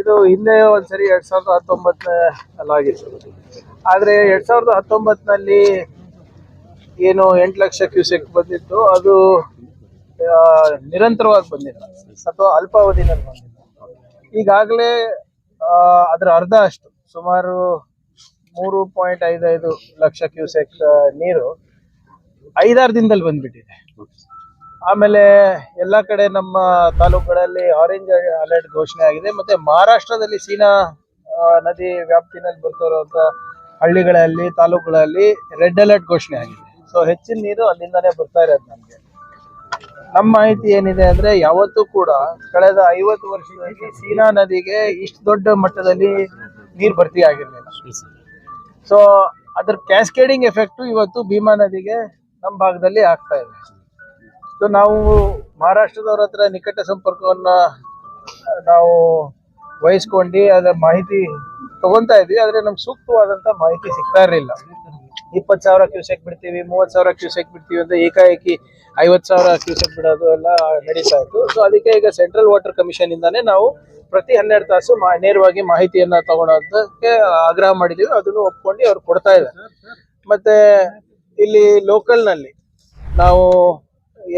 ಇದು ಹಿಂದೆ ಒಂದ್ಸರಿ ಎರಡ್ ಸಾವಿರದ ಹತ್ತೊಂಬತ್ತ ಆಗಿತ್ತು. ಆದ್ರೆ ಎರಡ್ ಸಾವಿರದ ಹತ್ತೊಂಬತ್ತನಲ್ಲಿ ಏನು ಎಂಟು ಲಕ್ಷ ಕ್ಯೂಸೆಕ್ ಬಂದಿತ್ತು. ಅದು ನಿರಂತರವಾಗಿ ಬಂದಿಲ್ಲ. ಅಥವಾ ಅಲ್ಪಾವಧಿನಲ್ಲಿ ಬಂದಿಲ್ಲ. ಈಗಾಗಲೇ ಅದರ ಅರ್ಧ ಅಷ್ಟು. ಸುಮಾರು ಮೂರು ಪಾಯಿಂಟ್ ಐದೈದು ಲಕ್ಷ ಕ್ಯೂಸೆಕ್ ನೀರು ಐದಾರು ದಿನದಲ್ಲಿ ಬಂದ್ಬಿಟ್ಟಿದೆ. ಆಮೇಲೆ ಎಲ್ಲ ಕಡೆ ನಮ್ಮ ತಾಲೂಕುಗಳಲ್ಲಿ ಆರೆಂಜ್ ಅಲರ್ಟ್ ಘೋಷಣೆ ಆಗಿದೆ. ಮತ್ತೆ ಮಹಾರಾಷ್ಟ್ರದಲ್ಲಿ ಸೀನಾ ನದಿ ವ್ಯಾಪ್ತಿನಲ್ಲಿ ಬರ್ತಿರುವಂತ ಹಳ್ಳಿಗಳಲ್ಲಿ, ತಾಲೂಕುಗಳಲ್ಲಿ ರೆಡ್ ಅಲರ್ಟ್ ಘೋಷಣೆ ಆಗಿದೆ. ಸೊ ಹೆಚ್ಚಿನ ನೀರು ಅಲ್ಲಿಂದಾನೇ ಬರ್ತಾ ಇರೋದು ನಮಗೆ. ನಮ್ಮ ಮಾಹಿತಿ ಏನಿದೆ ಅಂದ್ರೆ ಯಾವತ್ತೂ ಕೂಡ ಕಳೆದ ಐವತ್ತು ವರ್ಷದಲ್ಲಿ ಸೀನಾ ನದಿಗೆ ಇಷ್ಟು ದೊಡ್ಡ ಮಟ್ಟದಲ್ಲಿ ನೀರು ಭರ್ತಿ ಆಗಿರಲಿಲ್ಲ. ಸೊ ಅದ್ರ ಕ್ಯಾಸ್ಕೇಡಿಂಗ್ ಎಫೆಕ್ಟ್ ಇವತ್ತು ಭೀಮಾ ನದಿಗೆ ನಮ್ಮ ಭಾಗದಲ್ಲಿ ಆಗ್ತಾ ಇದೆ. ಸೊ ನಾವು ಮಹಾರಾಷ್ಟ್ರದವ್ರ ಹತ್ರ ನಿಕಟ ಸಂಪರ್ಕವನ್ನ ನಾವು ವಹಿಸ್ಕೊಂಡು ಅದರ ಮಾಹಿತಿ ತಗೊಂತಾ ಇದ್ವಿ. ಆದರೆ ನಮ್ಗೆ ಸೂಕ್ತವಾದಂತ ಮಾಹಿತಿ ಸಿಗ್ತಾ ಇರಲಿಲ್ಲ. ಇಪ್ಪತ್ತು ಸಾವಿರ ಕ್ಯೂಸೆಕ್ ಬಿಡ್ತೀವಿ, ಮೂವತ್ತು ಸಾವಿರ ಕ್ಯೂಸೆಕ್ ಬಿಡ್ತೀವಿ ಅಂತ ಏಕಾಏಕಿ ಐವತ್ತು ಸಾವಿರ ಕ್ಯೂಸೆಕ್ ಬಿಡೋದು ಎಲ್ಲ ನಡೀತಾ ಇತ್ತು. ಸೊ ಅದಕ್ಕೆ ಈಗ ಸೆಂಟ್ರಲ್ ವಾಟರ್ ಕಮಿಷನ್ ಇಂದಾನೆ ನಾವು ಪ್ರತಿ ಹನ್ನೆರಡು ತಾಸು ನೇರವಾಗಿ ಮಾಹಿತಿಯನ್ನ ತಗೊಳೋದಕ್ಕೆ ಆಗ್ರಹ ಮಾಡಿದೀವಿ. ಅದನ್ನು ಒಪ್ಕೊಂಡು ಅವ್ರು ಕೊಡ್ತಾ ಇದ್ದಾರೆ. ಮತ್ತೆ ಇಲ್ಲಿ ಲೋಕಲ್ನಲ್ಲಿ ನಾವು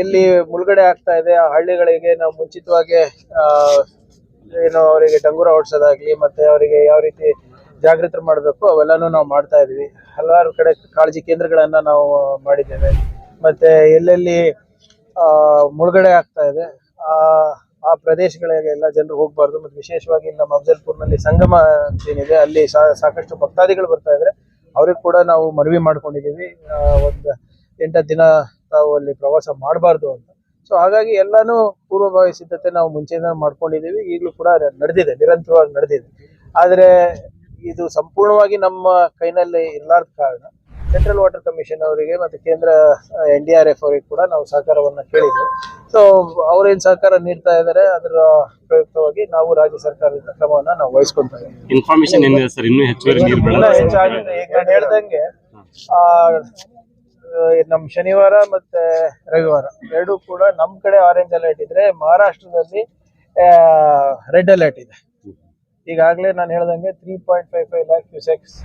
ಎಲ್ಲಿ ಮುಳುಗಡೆ ಆಗ್ತಾ ಇದೆ, ಆ ಹಳ್ಳಿಗಳಿಗೆ ನಾವು ಮುಂಚಿತವಾಗಿ ಏನು ಅವರಿಗೆ ಡಂಗೂರ ಓಡಿಸೋದಾಗ್ಲಿ ಮತ್ತೆ ಅವರಿಗೆ ಯಾವ ರೀತಿ ಜಾಗೃತ ಮಾಡಬೇಕು, ಅವೆಲ್ಲಾನು ನಾವು ಮಾಡ್ತಾ ಇದೀವಿ. ಹಲವಾರು ಕಡೆ ಕಾಳಜಿ ಕೇಂದ್ರಗಳನ್ನ ನಾವು ಮಾಡಿದ್ದೇವೆ. ಮತ್ತೆ ಎಲ್ಲೆಲ್ಲಿ ಮುಳುಗಡೆ ಆಗ್ತಾ ಇದೆ, ಆ ಆ ಪ್ರದೇಶಗಳಿಗೆಲ್ಲ ಜನರು ಹೋಗ್ಬಾರ್ದು. ಮತ್ತೆ ವಿಶೇಷವಾಗಿ ನಮ್ಮ ಅಫಜಲ್ಪುರ್ನಲ್ಲಿ ಸಂಗಮ ಏನಿದೆ, ಅಲ್ಲಿ ಸಾಕಷ್ಟು ಭಕ್ತಾದಿಗಳು ಬರ್ತಾ ಇದ್ರೆ. ಅವ್ರಿಗೆ ಕೂಡ ನಾವು ಮನವಿ ಮಾಡ್ಕೊಂಡಿದೀವಿ ಒಂದು ಎಂಟು ಎಂಟತ್ತು ದಿನ ತಾವು ಅಲ್ಲಿ ಪ್ರವಾಸ ಮಾಡಬಾರ್ದು ಅಂತ. ಸೊ ಹಾಗಾಗಿ ಎಲ್ಲಾನು ಪೂರ್ವಭಾವಿ ಸಿದ್ಧತೆ ನಾವು ಮುಂಚೆಯಿಂದ ಮಾಡ್ಕೊಂಡಿದೀವಿ ಈಗಲೂ ಕೂಡ ನಡೆದಿದೆ. ನಿರಂತರವಾಗಿ ನಡೆದಿದೆ. ಆದರೆ ಇದು ಸಂಪೂರ್ಣವಾಗಿ ನಮ್ಮ ಕೈನಲ್ಲಿ ಇರ್ಲಾರ್ದ ಕಾರಣ ಸೆಂಟ್ರಲ್ ವಾಟರ್ ಕಮಿಷನ್ ಅವರಿಗೆ ಮತ್ತೆ ಕೇಂದ್ರ ಎನ್ ಡಿ ಆರ್ ಎಫ್ ಅವರಿಗೆ ಕೂಡ ನಾವು ಸಹಕಾರವನ್ನು ಕೇಳಿದ್ವಿ. ಸೊ ಅವರೇನ್ ಸಹಕಾರ ನೀಡ್ತಾ ಇದ್ದಾರೆ ಅದರ ಪ್ರಯುಕ್ತವಾಗಿ ನಾವು ರಾಜ್ಯ ಸರ್ಕಾರದ ಕ್ರಮವನ್ನ ನಾವು ವಹಿಸ್ಕೊಂತ ಇನ್ಫಾರ್ಮೇಶನ್ ಹೆಚ್ಚಾಗಿದೆ. ಹೇಳ್ದಂಗೆ ಆ ನಮ್ ಶನಿವಾರ ಮತ್ತೆ ರವಿವಾರ. ಎರಡು ಕೂಡ ನಮ್ ಕಡೆ ಆರೆಂಜ್ ಅಲರ್ಟ್ ಇದ್ರೆ ಮಹಾರಾಷ್ಟ್ರದಲ್ಲಿ ರೆಡ್ ಅಲರ್ಟ್ ಇದೆ. ಈಗಾಗಲೇ ನಾನು ಹೇಳ್ದಂಗೆ three point five five lakh cusecs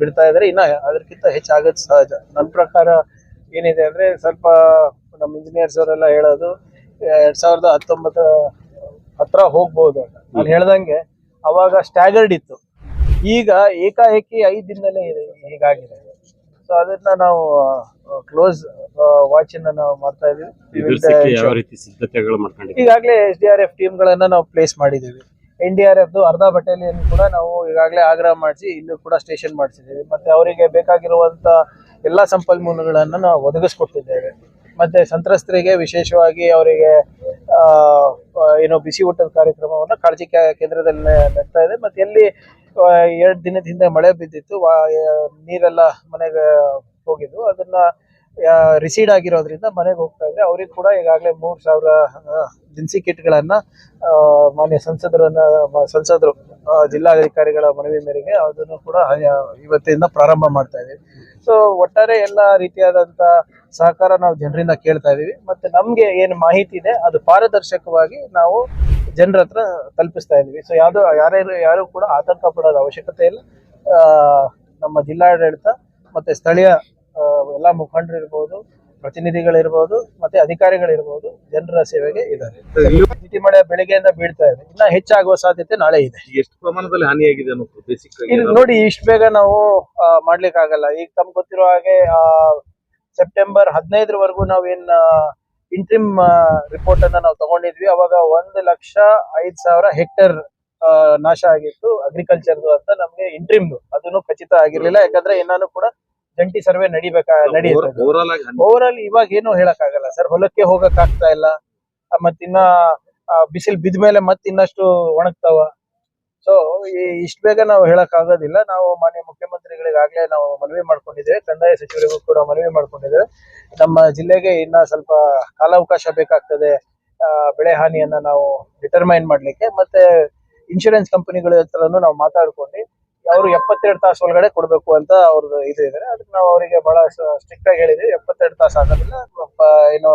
ಬಿಡ್ತಾ ಇದ್ರೆ. ಇನ್ನ ಅದಕ್ಕಿಂತ ಹೆಚ್ಚಾಗದ್ ಸಹಜ. ನನ್ನ ಪ್ರಕಾರ ಏನಿದೆ ಅಂದ್ರೆ ಸ್ವಲ್ಪ ನಮ್ಮ ಇಂಜಿನಿಯರ್ಸ್ ಅವರೆಲ್ಲ ಹೇಳೋದು, ಎರಡ್ ಸಾವಿರದ ಹತ್ತೊಂಬತ್ತರ ಹತ್ರ ಹೋಗ್ಬೋದು ಅಂತ. ನಾನು ಹೇಳ್ದಂಗೆ ಅವಾಗ ಸ್ಟ್ಯಾಗರ್ಡ್ ಇತ್ತು. ಈಗ ಏಕಾಏಕಿ ಐದು ದಿನದಲ್ಲೇ ಇದೆ, ಹೀಗಾಗಿದೆ. ಸೊ ಅದನ್ನ ನಾವು ಕ್ಲೋಸ್ ವಾಚ್ ಅನ್ನ ನಾವು ಮಾಡ್ತಾ ಇದೀವಿ. ಈಗಾಗಲೇ S D R F team ಗಳನ್ನ ನಾವು ಪ್ಲೇಸ್ ಮಾಡಿದ್ದೀವಿ. ಎನ್ ಡಿ ಆರ್ ಎಫ್ ಅರ್ಧ ಬಟಾಲಿಯನ್ ಕೂಡ ನಾವು ಈಗಾಗಲೇ ಆಗ್ರಹ ಮಾಡಿಸಿ ಇಲ್ಲೂ ಕೂಡ ಸ್ಟೇಷನ್ ಮಾಡಿಸಿದ್ದೀವಿ. ಮತ್ತೆ ಅವರಿಗೆ ಬೇಕಾಗಿರುವಂತ ಎಲ್ಲಾ ಸಂಪನ್ಮೂಲಗಳನ್ನ ನಾವು ಒದಗಿಸ್ಕೊಟ್ಟಿದ್ದೇವೆ. ಮತ್ತೆ ಸಂತ್ರಸ್ತರಿಗೆ ವಿಶೇಷವಾಗಿ ಅವರಿಗೆ ಏನು ಬಿಸಿ ಊಟದ ಕಾರ್ಯಕ್ರಮವನ್ನು ಕಾಳಜಿ ಕೇಂದ್ರದಲ್ಲಿ ನಡೆತಾ ಇದೆ. ಮತ್ತೆ ಎಲ್ಲಿ ಎರಡು ದಿನದ ಹಿಂದೆ ಮಳೆ ಬಿದ್ದಿತ್ತು. ವಾ- ನೀರೆಲ್ಲ ಮನೆಗೆ ಹೋಗಿದ್ವು. ಅದನ್ನ ರಿಸೀಡ್ ಆಗಿರೋದ್ರಿಂದ ಮನೆಗೆ ಹೋಗ್ತಾ ಇದ್ರೆ ಅವ್ರಿಗೆ ಕೂಡ ಈಗಾಗಲೇ ಮೂರ್ ಸಾವಿರ ದಿನಸಿ ಕಿಟ್ಗಳನ್ನ ಮಾನ್ಯ ಸಂಸದರನ್ನ ಸಂಸದರು ಜಿಲ್ಲಾಧಿಕಾರಿಗಳ ಮನವಿ ಮೇರೆಗೆ ಅದನ್ನು ಕೂಡ ಇವತ್ತಿಂದ ಪ್ರಾರಂಭ ಮಾಡ್ತಾ ಇದೀವಿ ಸೊ ಒಟ್ಟಾರೆ ಎಲ್ಲ ರೀತಿಯಾದಂತ ಸಹಕಾರ ನಾವು ಜನರಿಂದ ಕೇಳ್ತಾ ಇದೀವಿ ಮತ್ತೆ ನಮ್ಗೆ ಏನು ಮಾಹಿತಿ ಇದೆ, ಅದು ಪಾರದರ್ಶಕವಾಗಿ ನಾವು ಜನರ ಹತ್ರ ತಲುಪಿಸ್ತಾ ಇದೀವಿ. ಸೊ ಯಾವ್ದು ಯಾರ್ಯಾರು ಯಾರು ಕೂಡ ಆತಂಕ ಪಡೋದ ಅವಶ್ಯಕತೆ ಇಲ್ಲ. ನಮ್ಮ ಜಿಲ್ಲಾಡಳಿತ ಮತ್ತೆ ಸ್ಥಳೀಯ ಎಲ್ಲ ಎಲ್ಲಾ ಮುಖಂಡರು ಇರ್ಬೋದು ಪ್ರತಿನಿಧಿಗಳಿರ್ಬೋದು ಮತ್ತೆ ಅಧಿಕಾರಿಗಳಿರ್ಬೋದು ಜನರ ಸೇವೆಗೆ ಇದ್ದಾರೆ. ಮಿತಿ ಮಳೆ ಬೆಳಿಗ್ಗೆಯಿಂದ ಬೀಳ್ತಾ ಇದೆ. ಇನ್ನ ಹೆಚ್ಚಾಗುವ ಸಾಧ್ಯತೆ ನಾಳೆ ಇದೆ. ಎಷ್ಟು ಪ್ರಮಾಣದಲ್ಲಿ ಹಾನಿಯಾಗಿದೆ ನೋಡಿ ಇಷ್ಟು ಬೇಗ ನಾವು ಮಾಡ್ಲಿಕ್ಕೆ ಆಗಲ್ಲ ಈಗ ತಮ್ಗೆ ಗೊತ್ತಿರೋ ಹಾಗೆ ಆ, ಸೆಪ್ಟೆಂಬರ್ ಹದಿನೈದರವರೆಗೂ ನಾವೇನ್ ಇಂಟ್ರಿಮ್ ರಿಪೋರ್ಟ್ ಅನ್ನ ನಾವು ತಗೊಂಡಿದ್ವಿ. ಅವಾಗ ಒಂದು ಲಕ್ಷ ಐದ್ ಸಾವಿರ ಹೆಕ್ಟೇರ್ ನಾಶ ಆಗಿತ್ತು ಅಗ್ರಿಕಲ್ಚರ್ದು ಅಂತ ನಮ್ಗೆ ಇಂಟ್ರಿಮ್ ಅದನ್ನು ಖಚಿತ ಆಗಿರ್ಲಿಲ್ಲ. ಯಾಕಂದ್ರೆ ಏನಾನು ಕೂಡ ಜಂಟಿ ಸರ್ವೆ ನಡಿಬೇಕಾ ನಡೆಯುತ್ತೆ ಓವರ್ ಆಲ್ ಇವಾಗ ಏನು ಹೇಳಕ್ ಆಗಲ್ಲ ಸರ್. ಹೊಲಕ್ಕೆ ಹೋಗಕ್ ಆಗ್ತಾ ಇಲ್ಲ. ಮತ್ತಿನ್ನ ಬಿಸಿಲು ಬಿದ್ದ ಮೇಲೆ ಮತ್ತಿನ್ನಷ್ಟು ಒಣಗ್ತಾವ. ಸೊ ಇಷ್ಟ ಬೇಗ ನಾವು ಹೇಳಕ್ ಆಗೋದಿಲ್ಲ. ನಾವು ಮಾನ್ಯ ಮುಖ್ಯಮಂತ್ರಿಗಳಿಗಾಗ್ಲೇ ನಾವು ಮನವಿ ಮಾಡ್ಕೊಂಡಿದ್ದೇವೆ. ಕಂದಾಯ ಸಚಿವರಿಗೂ ಕೂಡ ಮನವಿ ಮಾಡ್ಕೊಂಡಿದ್ದೇವೆ. ನಮ್ಮ ಜಿಲ್ಲೆಗೆ ಇನ್ನ ಸ್ವಲ್ಪ ಕಾಲಾವಕಾಶ ಬೇಕಾಗ್ತದೆ. ಬೆಳೆ ಹಾನಿಯನ್ನ ನಾವು ಡಿಟರ್ಮೈನ್ ಮಾಡ್ಲಿಕ್ಕೆ ಮತ್ತೆ ಇನ್ಶೂರೆನ್ಸ್ ಕಂಪನಿಗಳ ಹತ್ರನೂ ನಾವು ಮಾತಾಡ್ಕೊಂಡು ಅವರು ಎಪ್ಪತ್ತೆರಡು ತಾಸು ಒಳಗಡೆ ಕೊಡ್ಬೇಕು ಅಂತ ಅವ್ರದ್ದು ಇದು ಇದೆ ಅದಕ್ಕೆ ನಾವು ಅವರಿಗೆ ಬಹಳ ಸ್ಟ್ರಿಕ್ಟ್ ಆಗಿ ಹೇಳಿದ್ವಿ ಎಪ್ಪತ್ತೆರಡು ತಾಸು ಆಗೋದಿಲ್ಲ. ಏನು,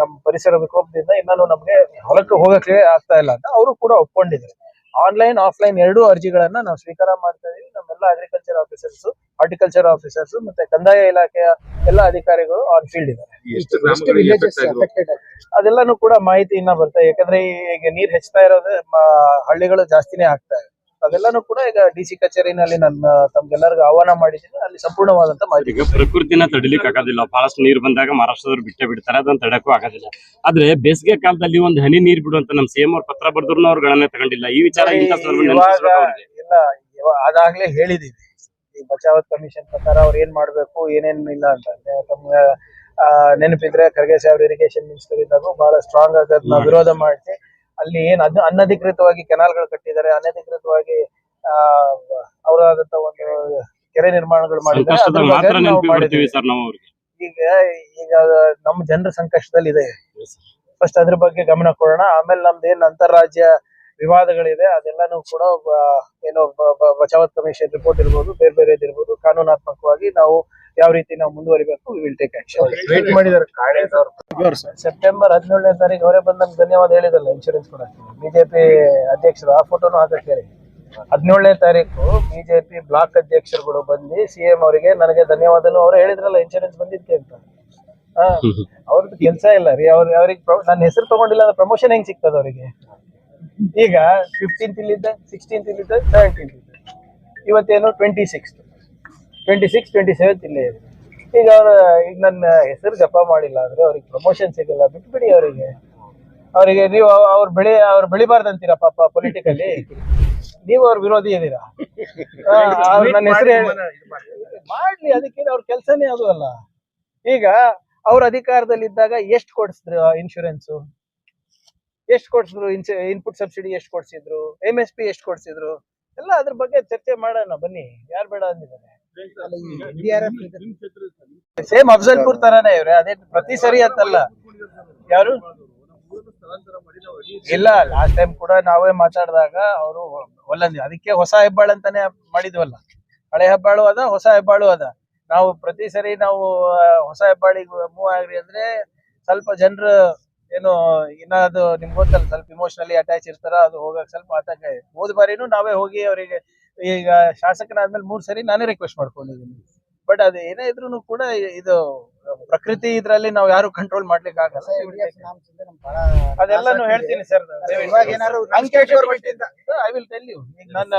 ನಮ್ಮ ಪರಿಸರ ವಿಕೋಪದಿಂದ ಇನ್ನೂ ನಮ್ಗೆ ಹೊಲಕ್ಕೆ ಹೋಗಕ್ಕೆ ಆಗ್ತಾ ಇಲ್ಲ ಅಂತ ಅವರು ಕೂಡ ಒಪ್ಕೊಂಡಿದ್ದಾರೆ. ಆನ್ಲೈನ್ ಆಫ್ಲೈನ್ ಎರಡೂ ಅರ್ಜಿಗಳನ್ನ ನಾವು ಸ್ವೀಕಾರ ಮಾಡ್ತಾ ಇದೀವಿ. ನಮ್ಮೆಲ್ಲ ಅಗ್ರಿಕಲ್ಚರ್ ಆಫೀಸರ್ಸ್ ಹಾರ್ಟಿಕಲ್ಚರ್ ಆಫೀಸರ್ಸ್ ಮತ್ತೆ ಕಂದಾಯ ಇಲಾಖೆಯ ಎಲ್ಲಾ ಅಧಿಕಾರಿಗಳು ಆನ್ ಫೀಲ್ಡ್ ಇದ್ದಾರೆ. ಅದೆಲ್ಲಾನು ಕೂಡ ಮಾಹಿತಿ ಇನ್ನ ಬರ್ತಾ ಇದೆ. ಯಾಕಂದ್ರೆ ಈಗ ನೀರ್ ಹೆಚ್ತಾ ಇರೋದೇ ಹಳ್ಳಿಗಳು ಜಾಸ್ತಿನೇ ಆಗ್ತಾ ಇದೆ. ಅದೆಲ್ಲಾನು ಕೂಡ ಈಗ ಡಿ ಸಿ ಕಚೇರಿನಲ್ಲಿ ನನ್ನ ತಮ್ಗೆಲ್ಲರಿಗೂ ಆಹ್ವಾನ ಮಾಡಿದ್ದೀನಿ. ಅಲ್ಲಿ ಸಂಪೂರ್ಣವಾದಂತ ಮಾಹಿತಿ ಈಗ ಪ್ರಕೃತಿನ ತಡಿಲಿಕ್ಕೆ ಆಗೋದಿಲ್ಲ. ಬಹಳಷ್ಟು ನೀರು ಬಂದಾಗ ಮಹಾರಾಷ್ಟ್ರದವ್ರು ಬಿಟ್ಟೆ ಬಿಡ್ತಾರೆ. ಅದನ್ನ ತಡಕ್ಕೂ ಆಗೋದಿಲ್ಲ. ಆದ್ರೆ ಬೇಸಿಗೆ ಕಾಲದಲ್ಲಿ ಒಂದು ಹನಿ ನೀರ್ ಬಿಡುವಂತ ನಮ್ ಸಿಎಂ ಅವ್ರ ಪತ್ರ ಬರೆದ್ರು ಅವ್ರು ಗಣನೆ ತಗೊಂಡಿಲ್ಲ. ಈ ವಿಚಾರ ಇಂಥ ಸಂದರ್ಭ ಇವಾಗ ನೆನಪಿಸ್ಬೇಕು ಅವ್ರಿಗೆ. ಇಲ್ಲ ಇವ- ಅದಾಗ್ಲೇ ಹೇಳಿದೀವಿ. ಈ ಬಚಾವತ್ ಕಮಿಷನ್ ಪ್ರಕಾರ ಅವ್ರು ಏನ್ ಮಾಡ್ಬೇಕು ಏನೇನ್ ಇಲ್ಲ ಅಂತ. ತಮ್ಗೆ ಆ, ನೆನಪಿದ್ರೆ ಖರ್ಗೆ ಸಾಹೇಬ್ ಇರಿಗೇಷನ್ ಮಿನಿಸ್ಟರ್ ಇದ್ದಾಗ ಬಹಳ ಸ್ಟ್ರಾಂಗ್ ಆಗಿ ಅದನ್ನ ವಿರೋಧ ಮಾಡಿಸಿ ಅಲ್ಲಿ ಏನ್ ಅದ್ ಅನಧಿಕೃತವಾಗಿ ಕೆನಾಲ್ಗಳು ಕಟ್ಟಿದ್ದಾರೆ ಅನಧಿಕೃತವಾಗಿ ಆ ಅವರಾದಂತ ಒಂದು ಕೆರೆ ನಿರ್ಮಾಣಗಳು ಮಾಡಿದ್ದಾರೆ. ಈಗ ಈಗ ನಮ್ಮ ಜನರ ಸಂಕಷ್ಟದಲ್ಲಿ ಇದೆ ಫಸ್ಟ್ ಅದ್ರ ಬಗ್ಗೆ ಗಮನ ಕೊಡೋಣ. ಆಮೇಲೆ ನಮ್ದು ಏನ್ ಅಂತಾರಾಜ್ಯ ವಿವಾದಗಳಿದೆ ಅದೆಲ್ಲಾನು ಕೂಡ ಏನೋ ಬಚಾವತ್ ಕಮಿಷನ್ ರಿಪೋರ್ಟ್ ಇರ್ಬೋದು ಬೇರೆ ಬೇರೆ ಇರ್ಬೋದು ಕಾನೂನಾತ್ಮಕವಾಗಿ ನಾವು ಯಾವ ರೀತಿ ನಾವು ಮುಂದುವರಿಬೇಕು ವಿಲ್ ಟೇಕ್ ಆಕ್ಷನ್ ಸೆಪ್ಟೆಂಬರ್ ಹದಿನೇಳನೇ ತಾರೀಕು ಅವರೇ ಬಂದ್ ನಮ್ಗೆ ಧನ್ಯವಾದ ಹೇಳಿದಲ್ಲ ಇನ್ಶೂರೆನ್ಸ್ ಕೂಡ. ಬಿಜೆಪಿ ಅಧ್ಯಕ್ಷರು ಆ ಫೋಟೋನು ಹಾಕಕ್ಕೆ ಹೇಳಿ ಹದಿನೇಳನೇ ತಾರೀಕು ಬಿಜೆಪಿ ಬ್ಲಾಕ್ ಅಧ್ಯಕ್ಷರುಗಳು ಬಂದು ಸಿಎಂ ಅವರಿಗೆ ನನಗೆ ಧನ್ಯವಾದನು ಅವ್ರು ಹೇಳಿದ್ರಲ್ಲ ಇನ್ಶೂರೆನ್ಸ್ ಬಂದಿತ್ತೆ ಅಂತ. ಹಾ ಅವ್ರದ್ದು ಕೆಲಸ ಇಲ್ಲ ರೀ ಅವ್ರ ಅವ್ರಿಗೆ ನನ್ನ ಹೆಸರು ತಗೊಂಡಿಲ್ಲ ಅಂದ್ರೆ ಪ್ರಮೋಷನ್ ಹೆಂಗ್ ಸಿಗ್ತದ ಅವರಿಗೆ? ಈಗ ಫಿಫ್ಟೀನ್ತ್ ಇಲ್ಲಿದ್ದ ಸಿಕ್ಸ್ಟೀನ್ತ್ ಇಲ್ಲಿದ್ದ ಸೆವೆಂಟೀನ್ತ್ ಇಲ್ಲಿದ್ದ. ಇವತ್ತೇನು twenty six twenty six twenty seventh ಇಲ್ಲೇ ಇದೆ ಈಗ ಅವ್ರ ಈಗ ನನ್ನ ಹೆಸರು ಜಪ ಮಾಡಿಲ್ಲ ಅಂದ್ರೆ ಅವ್ರಿಗೆ ಪ್ರಮೋಷನ್ ಸಿಗಲ್ಲ ಬಿಟ್ಬಿಡಿ ಅವರಿಗೆ. ಅವರಿಗೆ ನೀವು ಅವ್ರ ಬೆಳೆ ಅವ್ರು ಬೆಳಿಬಾರ್ದಂತೀರ ಪಾಪ ಪೊಲಿಟಿಕಲಿ ನೀವು ಅವ್ರ ವಿರೋಧಿ ಇದೀರಾ? ಆ, ನನ್ನ ಹೆಸರು ಮಾಡ್ಲಿ ಅದಕ್ಕೆ ಅವ್ರ ಕೆಲಸನೇ ಅದು ಅಲ್ಲ. ಈಗ ಅವ್ರ ಅಧಿಕಾರದಲ್ಲಿ ಇದ್ದಾಗ ಎಷ್ಟು ಕೊಡಿಸಿದ್ರು ಇನ್ಶೂರೆನ್ಸ್ ಎಷ್ಟು ಕೊಡಿಸಿದ್ರು ಇನ್ಪುಟ್ ಸಬ್ಸಿಡಿ ಎಷ್ಟು ಕೊಡ್ಸಿದ್ರು? ಎಂ ಎಸ್ ಪಿ ಎಷ್ಟು ಕೊಡ್ಸಿದ್ರು? ಎಲ್ಲ ಅದ್ರ ಬಗ್ಗೆ ಚರ್ಚೆ ಮಾಡೋಣ ಬನ್ನಿ. ಯಾರು ಬೇಡ ಅಂದಿದ್ದಾರೆ? ಸೇಮ್ ಅಫ್ಜಲ್ಪುರ್ ತರಾನೇ ಇವ್ರೆ ಅದೇ ಪ್ರತಿ ಸರಿ ಅಂತಲ್ಲ. ಯಾರು? ಇಲ್ಲ ಲಾಸ್ಟ್ ಟೈಮ್ ಕೂಡ ನಾವೇ ಮಾತಾಡಿದಾಗ ಅವರು ಒಲ್ಲಂದಿ ಅದಕ್ಕೆ ಹೊಸ ಹೆಬ್ಬಾಳು ಅಂತಾನೆ ಮಾಡಿದ್ವಲ್ಲ. ಹಳೆ ಹೆಬ್ಬಾಳು ಅದ ಹೊಸ ಹೆಬ್ಬಾಳು ಅದ. ನಾವು ಪ್ರತಿ ಸರಿ ನಾವು ಹೊಸ ಹೆಬ್ಬಾಳಿಗೆ ಮೂವ್ ಆಗ್ರಿ ಅಂದ್ರೆ ಸ್ವಲ್ಪ ಜನರು ಏನು ಇನ್ನ ಅದು ನಿಮ್ಗೆ ಗೊತ್ತಲ್ಲ ಸ್ವಲ್ಪ ಇಮೋಷನಲಿ ಅಟ್ಯಾಚ್ ಇರ್ತಾರ ಅದು ಹೋಗಕ್ ಸ್ವಲ್ಪ ಆತಂಕ ಇದೆ. ಹೋದ ಬಾರಿನೂ ನಾವೇ ಹೋಗಿ ಅವರಿಗೆ ಈಗ ಶಾಸಕರಾದ್ಮೇಲೆ ಮೂರ್ ಸರಿ ನಾನೇ ರಿಕ್ವೆಸ್ಟ್ ಮಾಡ್ಕೊಂಡಿದ್ದೀನಿ. ಬಟ್ ಅದು ಏನೇ ಇದ್ರು ಕೂಡ ಇದು ಪ್ರಕೃತಿ ಇದ್ರಲ್ಲಿ ನಾವು ಯಾರು ಕಂಟ್ರೋಲ್ ಮಾಡ್ಲಿಕ್ಕೆ ಆಗಲ್ಲ. ಅದೆಲ್ಲಾನು ಹೇಳ್ತೀನಿ ಸರ್. ಇವಾಗ ಏನಾದ್ರು ಐ ವಿಲ್ ಟೆಲ್ ಯು ನನ್ನ